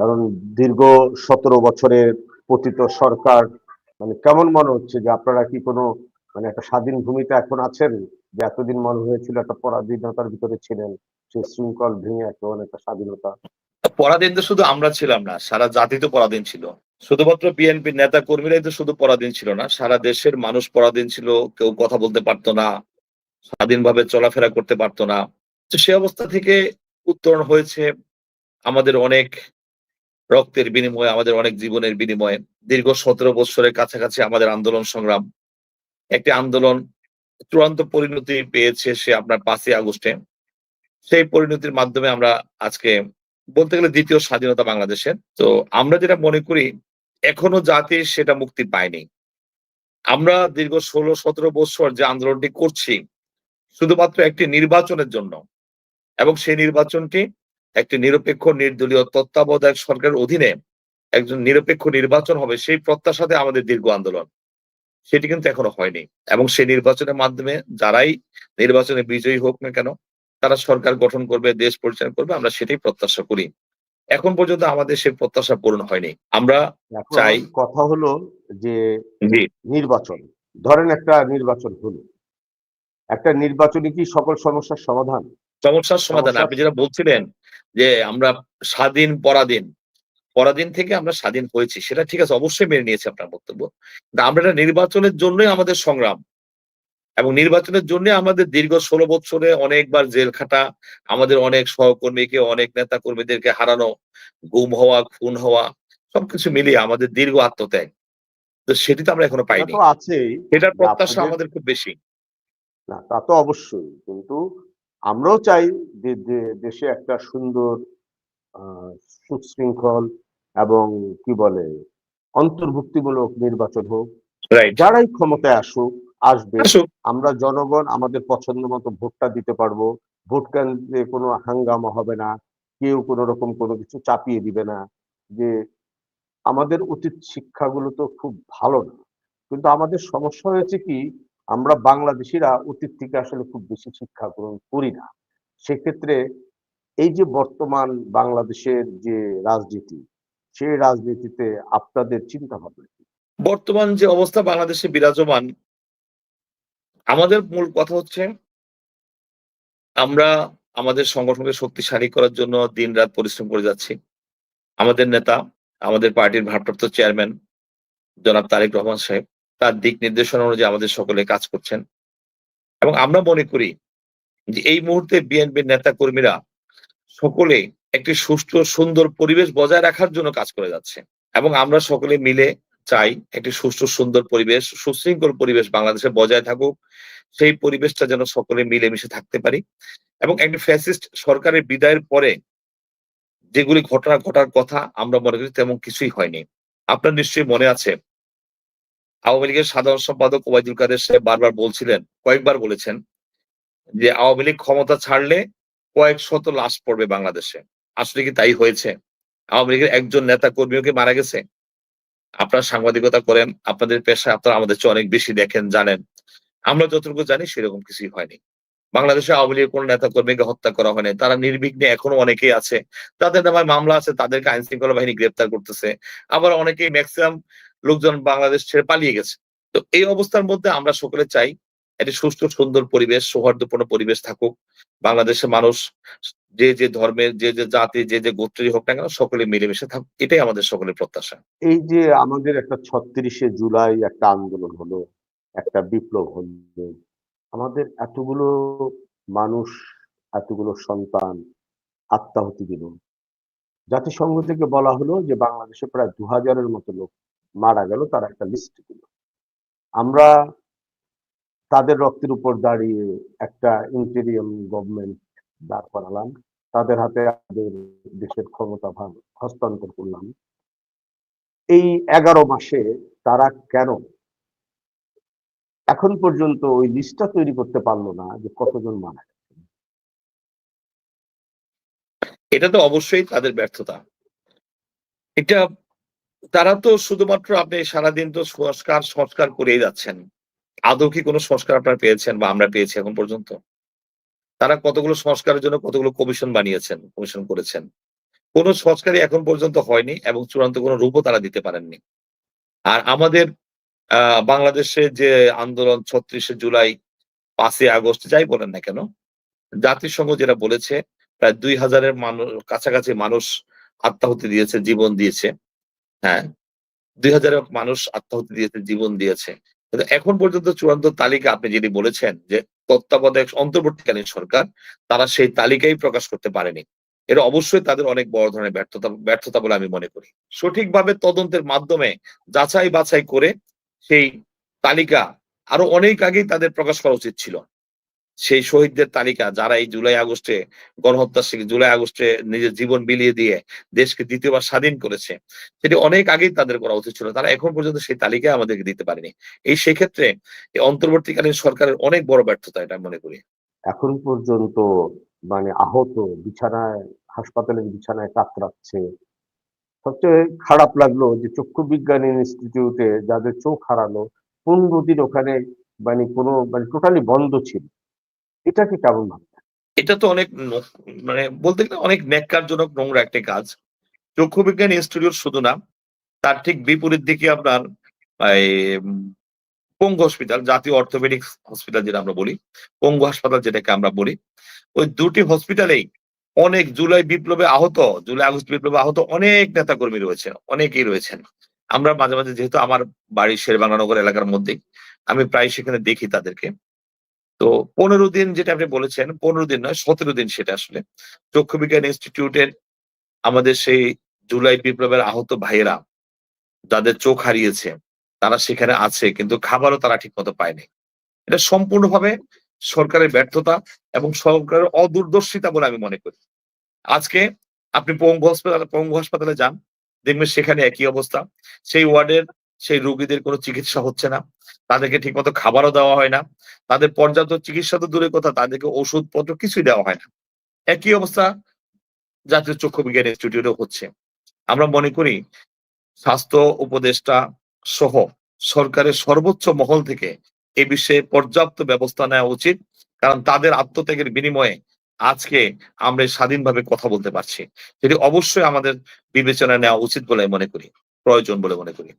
কারণ দীর্ঘ সতেরো বছরের পতিত সরকার মানে কেমন মনে হচ্ছে যে আপনারা কি কোনো মানে একটা স্বাধীন ভূমিতে এখন আছেন? যে এতদিন মনে হয়েছিল একটা পরাধীনতার ভিতরে ছিলেন, সেই শৃঙ্খল ভেঙে এখন একটা স্বাধীনতা। পরাধীন তো শুধু আমরা ছিলাম না, সারা জাতি তো পরাধীন ছিল। শুধুমাত্র বিএনপি নেতা কর্মীরাই তো শুধু পরাধীন ছিল না, সারা দেশের মানুষ পরাধীন ছিল, কেউ কথা বলতে পারতো না, স্বাধীনভাবে চলাফেরা করতে পারতো না। তো সে অবস্থা থেকে উত্তরণ হয়েছে আমাদের অনেক রক্তের বিনিময়ে, আমাদের অনেক জীবনের বিনিময়ে দীর্ঘ সতেরো বছরের কাছাকাছি আমাদের আন্দোলন সংগ্রাম। একটি আন্দোলন চূড়ান্ত পরিণতি পেয়েছে সে আপনার পাঁচই আগস্টে। সেই পরিণতির মাধ্যমে আমরা আজকে বলতে গেলে দ্বিতীয় স্বাধীনতা বাংলাদেশের। তো আমরা যেটা মনে করি, এখনও জাতি সেটা মুক্তি পায়নি। আমরা দীর্ঘ ষোলো, সতেরো বছর যে আন্দোলনটি করছি, শুধুমাত্র একটি নির্বাচনের জন্য এবং সেই নির্বাচনটি একটি নিরপেক্ষ নির্দলীয় তত্ত্বাবধায়ক সরকারের অধীনে একজন নিরপেক্ষ নির্বাচন হবে সেই প্রত্যাশাতে আমাদের দীর্ঘ আন্দোলন। সেটি কিন্তু এখনও হয়নি এবং সেই নির্বাচনের মাধ্যমে যারাই নির্বাচনে বিজয়ী হোক না কেন তারা সরকার গঠন করবে দেশ পরিচালনা করবে আমরা সেটাই প্রত্যাশা করি। এখন পর্যন্ত আমাদের সেই প্রত্যাশা পূরণ হয়নি। আমরা চাই। কথা হলো যে নির্বাচন ধরেন একটা নির্বাচন হলো। একটা নির্বাচনে কি সকল সমস্যার সমাধান? সমস্যার সমাধান আপনি যেটা বলছিলেন যে আমরা স্বাধীন পরাধীন পরাধীন থেকে আমরা স্বাধীন হয়েছি সেটা ঠিক আছে অবশ্যই মেনে নিয়েছি আপনার বক্তব্য। কিন্তু আমরা এটা নির্বাচনের জন্যই আমাদের সংগ্রাম এবং নির্বাচনের জন্য আমাদের দীর্ঘ ষোলো বছরে অনেকবার জেল খাটা আমাদের অনেক সহকর্মীকে অনেক নেতা কর্মীদেরকে হারানো গুম হওয়া খুন হওয়া সবকিছু মিলিয়ে আমাদের দীর্ঘ আত্মত্যাগ। তো সেটি তো আমরা এখনও পাইনি। সেটার প্রত্যাশা আমাদের খুব বেশি। না তা তো অবশ্যই। কিন্তু আমরাও চাই যে দেশে একটা সুন্দর সুশৃঙ্খল এবং কি বলে অন্তর্ভুক্তিমূলক নির্বাচন হোক। যারাই ক্ষমতায় আসুক আসবে। আমরা জনগণ আমাদের পছন্দ মতো ভোটটা দিতে পারব। ভোট কেন্দ্রে কোনো হাঙ্গামা হবে না। কেউ কোনো রকম কোনো কিছু চাপিয়ে দিবে না। যে আমাদের অতীত শিক্ষাগুলো তো খুব ভালো না। কিন্তু আমাদের সমস্যা হয়েছে কি আমরা বাংলাদেশিরা অতীত থেকে আসলে খুব বেশি শিক্ষা গ্রহণ করি না সেক্ষেত্রে এই যে বর্তমান বাংলাদেশের যে রাজনীতি, সেই রাজনীতিতে আপনাদের চিন্তা ভাবনা? বর্তমান যে অবস্থা বাংলাদেশে বিরাজমান, আমাদের মূল কথা হচ্ছে আমরা আমাদের সংগঠনকে শক্তিশালী করার জন্য দিন রাত পরিশ্রম করে যাচ্ছি আমাদের নেতা, আমাদের পার্টির ভারপ্রাপ্ত চেয়ারম্যান জনাব তারেক রহমান সাহেব তার দিক নির্দেশনা অনুযায়ী আমাদের সকলে কাজ করছেন। এবং আমরা মনে করি যে এই মুহূর্তে বিএনপির নেতা কর্মীরা সকলে একটি সুষ্ঠু সুন্দর পরিবেশ বজায় রাখার জন্য কাজ করে যাচ্ছে। এবং আমরা সকলে মিলে চাই একটি সুষ্ঠু, সুন্দর পরিবেশ, সুশৃঙ্খল পরিবেশ বাংলাদেশে বজায় থাকুক। সেই পরিবেশটা যেন সকলে মিলেমিশে থাকতে পারি। এবং একটি ফ্যাসিস্ট সরকারের বিদায়ের পরে যেগুলি ঘটনা ঘটার কথা আমরা মনে করি তেমন কিছুই হয়নি। আপনার নিশ্চয়ই মনে আছে আওয়ামী লীগের সাধারণ সম্পাদক ওবায়দুল কাদের সাহেব বারবার বলছিলেন, কয়েকবার বলেছেন যে আওয়ামী লীগ ক্ষমতা ছাড়লে কয়েক শত লাশ পড়বে বাংলাদেশে। আসলে কি তাই হয়েছে? আওয়ামী লীগের একজন নেতা কর্মীও কি মারা গেছে? আপনারা সাংবাদিকতা করেন, আপনাদের পেশা আপনারা আমাদের চেয়ে অনেক বেশি দেখেন, জানেন। আমরা যতটুকু জানি সেরকম কিছুই হয়নি। বাংলাদেশে আওয়ামী লীগের কোন নেতা কর্মীকে হত্যা করা হয়নি। তারা নির্বিঘ্নে এখনও অনেকেই আছে। তাদের নামে মামলা আছে, তাদেরকে আইন শৃঙ্খলা বাহিনী গ্রেপ্তার করতেছে। আবার অনেকেই ম্যাক্সিমাম লোকজন বাংলাদেশ ছেড়ে পালিয়ে গেছে। তো এই অবস্থার মধ্যে আমরা সকলে চাই একটি সুস্থ সুন্দর পরিবেশ, সৌহার্দ্যপূর্ণ পরিবেশ থাকুক। বাংলাদেশের মানুষ যে যে ধর্মের, যে যে জাতি, যে যে গোত্রেরই হোক না কেন, সকলে মিলেমিশে থাকুক। এটাই আমাদের সকলের প্রত্যাশা। এই যে আমাদের একটা ছত্রিশে জুলাই একটা আন্দোলন হলো, একটা বিপ্লব হলো, আমাদের এতগুলো মানুষ, এতগুলো সন্তান আত্মাহতি দিল। জাতিসংঘ থেকে বলা হলো যে বাংলাদেশে প্রায় দু হাজারের মতো লোক মারা গেল, তার একটা লিস্ট দিল। আমরা তাদের রক্তের উপর দাঁড়িয়ে একটা ইন্টেরিয়াম গভর্নমেন্ট দাঁড় করালাম। তাদের হাতে আমাদের দেশের ক্ষমতা হস্তান্তর করলাম। এই এগারো মাসে তারা কেন এখন পর্যন্ত ওই লিস্টটা তৈরি করতে পারল না যে কতজন মারা এটা তো অবশ্যই তাদের ব্যর্থতা। এটা তারা তো শুধুমাত্র আপনি সারাদিন তো সংস্কার সংস্কার করেই যাচ্ছেন। আদৌ কি কোনো সংস্কার আপনারা পেয়েছেন বা আমরা পেয়েছি এখন পর্যন্ত? তারা কতগুলো সংস্কারের জন্য কতগুলো কমিশন বানিয়েছেন কমিশন করেছেন? কোনো সংস্কারই এখন পর্যন্ত হয়নি এবং চূড়ান্ত কোনো রূপও তারা দিতে পারেননি। আর আমাদের বাংলাদেশে যে আন্দোলন ছত্রিশে জুলাই, পাঁচই আগস্ট, যাই বলেন না কেন, জাতিসংঘ যেটা বলেছে, প্রায় দুই হাজারের মানুষ কাছাকাছি মানুষ আত্মাহুতি দিয়েছে, জীবন দিয়েছে। হ্যাঁ দুই হাজারের মানুষ আত্মাহুতি দিয়েছে, জীবন দিয়েছে। কিন্তু এখন পর্যন্ত চূড়ান্ত তালিকা আপনি যেটি বলেছেন যে তত্ত্বাবধায়ক, অন্তর্বর্তীকালীন সরকার, তারা সেই তালিকাই প্রকাশ করতে পারেনি। এটা অবশ্যই তাদের অনেক বড় ধরনের ব্যর্থতা ব্যর্থতা বলে আমি মনে করি। সঠিকভাবে তদন্তের মাধ্যমে যাচাই বাছাই করে সেই তালিকা আরও অনেক আগেই তাদের প্রকাশ করা উচিত ছিল। সেই শহীদদের তালিকা যারা এই জুলাই আগস্টে গণহত্যা জুলাই আগস্টে নিজের জীবন বিলিয়ে দিয়ে দেশকে দ্বিতীয়বার স্বাধীন করেছে, সেটি অনেক আগেই তাদের করা উচিত ছিল। তারা এখন পর্যন্ত সেই তালিকা আমাদেরকে দিতে পারেনি। এই সেক্ষেত্রে অন্তর্বর্তীকালীন সরকারের অনেক বড় ব্যর্থতা এটা মনে করি। এখন পর্যন্ত মানে আহত, বিছানায়, হাসপাতালের বিছানায় কাতরাচ্ছে সবচেয়ে খারাপ লাগল যে চক্ষু বিজ্ঞান ইনস্টিটিউটে যাদের চোখ হারালো, পনেরো দিন ওখানে মানে কোনো মানে টোটালি বন্ধ ছিল। এটাকে কেমন ভাবে? এটা তো অনেক মানে বলতে গেলে অনেক ন্যাক্কারজনক নোংরা একটা কাজ। চক্ষু বিজ্ঞান ইনস্টিটিউট শুধু না, তার ঠিক বিপরীত দিকে আপনার পঙ্গু হসপিটাল জাতীয় অর্থোপেডিক হসপিটাল যেটা আমরা বলি, পঙ্গু হাসপাতাল যেটাকে আমরা বলি। ওই দুটি হসপিটালেই অনেক জুলাই বিপ্লবে আহত, জুলাই আগস্ট বিপ্লবে আহত অনেক নেতা কর্মী রয়েছেন, অনেকেই রয়েছেন। আমরা মাঝে মাঝে যেহেতু আমার বাড়ি শেরবাংলানগর এলাকার মধ্যেই, আমি প্রায় সেখানে দেখি তাদেরকে। তো পনেরো দিন যেটা আপনি বলেছেন, পনেরো দিন নয়, সতেরো দিন সেটা আসলে। চক্ষু বিজ্ঞান ইনস্টিটিউটের আমাদের সেই জুলাই বিপ্লবের আহত ভাইয়েরা যাদের চোখ হারিয়েছে, তারা সেখানে আছে, কিন্তু খাবারও তারা ঠিক মতো পায়নি। এটা সম্পূর্ণভাবে সরকারের ব্যর্থতা এবং সরকারের অদূরদর্শিতা বলে আমি মনে করি। আজকে আপনি পঙ্গু হাসপাতালে পঙ্গু হাসপাতালে যান, দেখবেন সেখানে একই অবস্থা। সেই ওয়ার্ডের সেই রোগীদের কোনো চিকিৎসা হচ্ছে না। তাদেরকে ঠিকমতো খাবারও দেওয়া হয় না। তাদের পর্যাপ্ত চিকিৎসা তো দূরের কথা, তাদেরকে ওষুধপত্র কিছুই দেওয়া হয় না। একই অবস্থা জাতীয় চক্ষু বিজ্ঞান ইনস্টিটিউটে হচ্ছে। আমরা মনে করি স্বাস্থ্য উপদেষ্টা সহ সরকারের সর্বোচ্চ মহল থেকে এ বিষয়ে পর্যাপ্ত ব্যবস্থা নেওয়া উচিত, কারণ তাদের আত্মত্যাগের বিনিময়ে আজকে আমরা স্বাধীনভাবে কথা বলতে পারছি। সেটি অবশ্যই আমাদের বিবেচনা নেওয়া উচিত বলে মনে করি, প্রয়োজন বলে মনে করি।